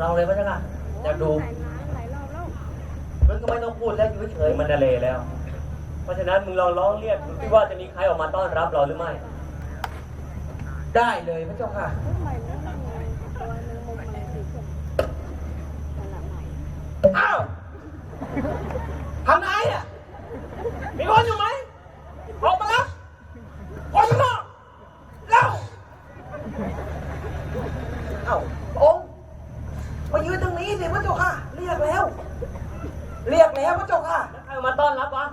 ลองเลยพระเจ้าค่ะอยากดูหลายรอบแล้วมึงก็ไม่ต้องพูดแล้วอยู่เฉยๆมันทะเลแล้ว เพราะฉะนั้นมึงลองร้องเรียกดูที่ว่าจะมีใครออกมาต้อนรับเราหรือไม่ ได้เลยพระเจ้าค่ะทำไมไม่มีตัวหนึงมุมมันสีส้มสลับใหม่อ้าวทางไหนอะมีคนอยู่ไหม ออกมาแล้วออกมาแล้วเร็วเอ้าพระองค์มายืนตรงนี้สิพระ เจ้าค่ะเรียกแล้ว เรียกแล้วพระเจ้าค่ะแล้วใครออกมาต้อนรับวะ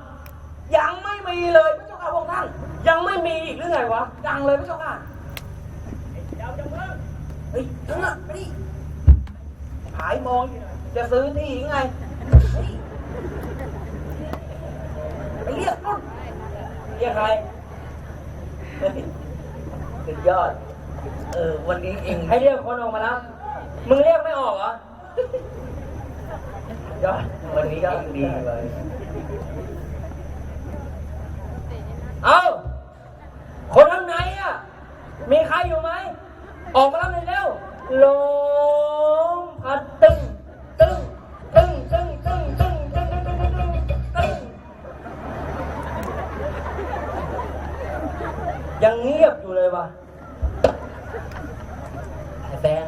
ยังไม่มีเลยพระเจ้าค่ะพระองค์ท่าน ยังไม่มีอีกหรือไงวะ ยังเลยพระเจ้าค่ะเฮ้ยทั้งนั้นไปดิขายมอง จะซื้อที่ยังไงเฮ้ยไปเรียกนู่นเรียกใครเฮ้ยสุดยอด เออวันนี้เองให้เรียกคนออกมารับมึงเรียกไม่ออกเหรอ ยอดวันนี้ก็ดีเลย เอาคนข้างในอะ มีใครอยู่ไหม ออกมารับเลยเร็วลมพัดตึ้งตึ้งตึ้งตึ้งตึ้งตึ้งตึ้งตึ้งตึ้งตึ้งตึ้งตึ้งยังเงียบอยู่เลยวะไอ้แบง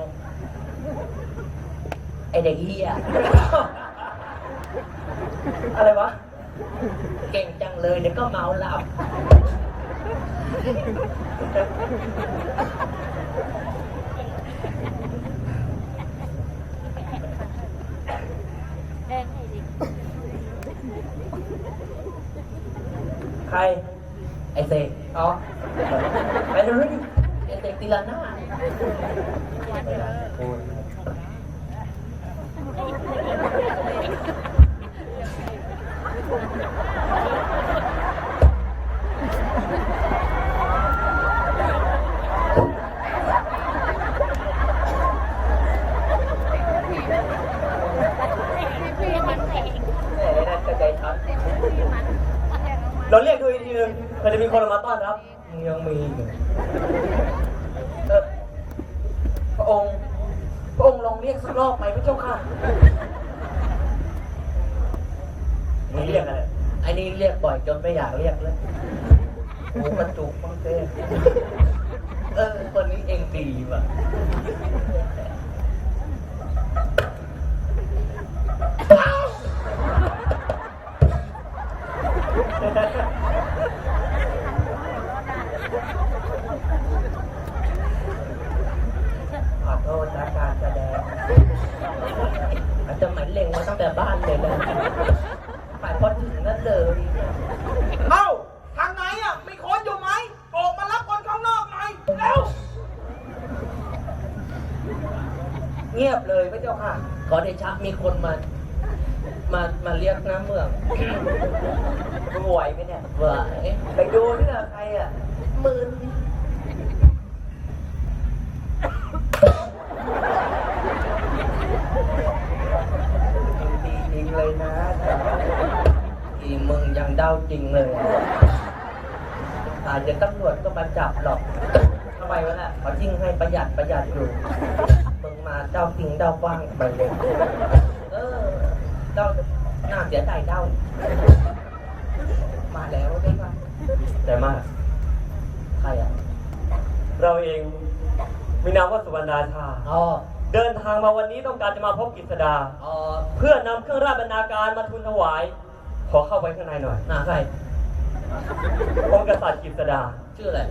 ไอเด็กเฮีย อะไรวะ เก่งจังเลยเดี๋ยวก็เมาหลับแดงให้ดิใคร ไอเสกอ๋อไปดูดิไอเสกตีลาหน้าแหม่นั่นก็ใจชัด เราเรียกดูอีกทีนึงเพื่อจะมีคนออกมาต้อนรับยังมีอยู่เออพระองค์ พระองค์ลองเรียกสักรอบไหมพระเจ้าค่ะมึงเรียกอะไรไอ้นี่เรียกบ่อยจนไม่อยากเรียกเลยโอ้กระจุกมังเต้ เออคนนี้เองดีว่ะขอโทษนะการแสดงอาจจะเหมายเล็งมาตั้งแต่บ้านเลยนะไปพอถึงนั่นเลย เอ้า ทางไหนอะ มีคนอยู่ไหม ออกมารับคนข้างนอกหน่อย เร็ว เงียบเลยพระเจ้าค่ะ ขอเดชะมีคนมา มามาเรียกน้ำเมืองมึงไหวไหมเนี่ยไหวไปดูนี่นะใครอะหมื่นดีจริงเลยนะอีมึงยังเด้าจริงเลย อาจจะตำรวจก็มาจับหรอกทำไมวะน่ะเขายิ่งให้ประหยัดประหยัดอยู่ มึงมาเด้าจริงเด้ากว้างไปเลยเออเด้าหน้าเสียใจเด้ามาแล้วได้ไหมแต่มากใครอะเราเองมีนามว่าสุวรรณราชาอ๋อเดินทางมาวันนี้ต้องการจะมาพบกฤษดาอ๋อเพื่อนำเครื่องราชบรรณาการมาทูลถวาย ขอเข้าไปข้างในหน่อยหน้าใครองค์กษัตริย์กฤษดาชื่ออะไร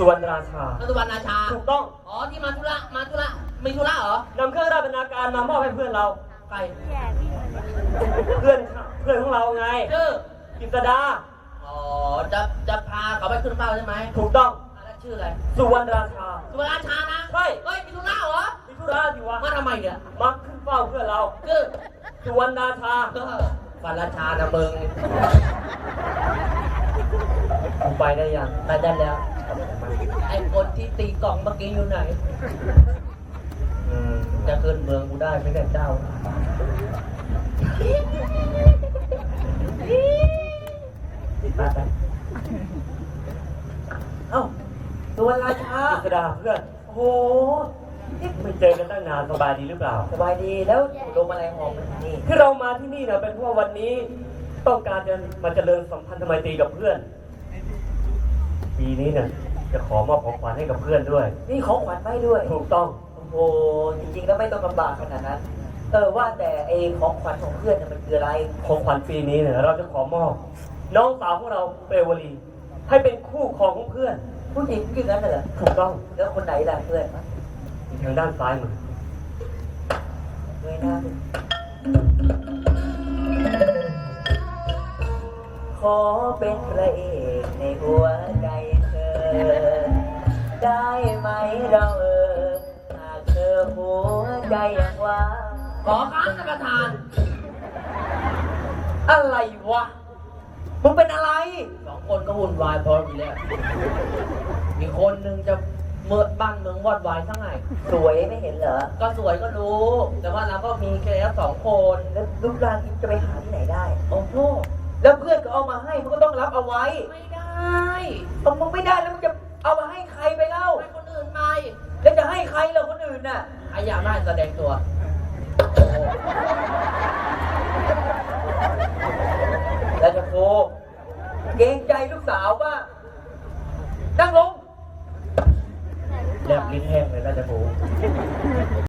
สุวรรณราชานัตุวันนาชา ถูกต้อง อ๋อ ที่มาธุระ มาธุระ มีธุระเหรอ นำเครื่องราชบรรณาการมามอบให้เพื่อนเรา ใครแย่พี่มันเพื่อน เพื่อนของเราไงชื่อกฤษดา อ๋อ จะ จะพาเขาไปขึ้นเป้าใช่ไหม ถูกต้องอะแล้วชื่ออะไร สุวรรณราชา สุวรรณราชานะ ใช่ เฮ้ย มีธุระเหรอ มีธุระอยู่วะ มาทำไมเนี่ย มาขึ้นเฝ้าเพื่อนเราคือสุวรรณราชาเออฝันราชานะมึงมึงไปได้ยังไปได้แล้ว ไอ้คนที่ตีกล่องเมื่อกี้อยู่ไหนอืมจะขึ้นเมืองกูได้ไม่ได้เจ้าไปไปเอ้าสุวรรณราชากฤษดาเพื่อนโอ้โหไม่เจอกันตั้งนานสบายดีหรือเปล่า สบายดีแล้วลมอะไรหอมนี่ ที่เรามาที่นี่เนี่ยเป็นเพราะว่าวันนี้ ต้องการจะมาเจริญสัมพันธไมตรีกับเพื่อน ปีนี้เนี่ยจะขอมอบของขวัญให้กับเพื่อนด้วย นี่ของขวัญไม่ด้วย ถูกต้อง โอ้โห จริงๆแล้วไม่ต้องลำบากขนาดนั้น เออว่าแต่ไอ้ของขวัญของเพื่อนน่ะมันคืออะไร ของขวัญปีนี้เนี่ยเราจะขอมอบ น้องสาวของเราเปรวลี ให้เป็นคู่ครองของเพื่อน ผู้หญิงอย่างนั้นเหรอถูกต้องแล้วคนไหนล่ะเพื่อนอยู่ทางด้านซ้ายมือเงยหน้าดูขอเป็นพระเอกในหัวใจเธอ ได้ไหมเราเออหากเธอหัวใจยังว่างขอค้านท่านประธาน อะไรวะ มึงเป็นอะไรสองคนก็วุ่นวายพออยู่แล้วมีคนหนึ่งจะเมื่อบ้านเมืองวอดวายทั้งไงสวยไม่เห็นเหรอก็สวยก็รู้ แต่ว่าเราก็มีแค่สองคน แล้วรูปร่างนี้จะไปหาที่ไหนได้ โอ้โหแล้วเพื่อนก็เอามาให้มึงก็ต้องรับเอาไว้ ไม่ ได้เอามึงไม่ได้แล้วมึงจะเอามาให้ใครไปเล่า ให้คนอื่นไปแล้วจะให้ใครเหรอคนอื่นน่ะไอ้อยากได้แสดงตัวแล้ว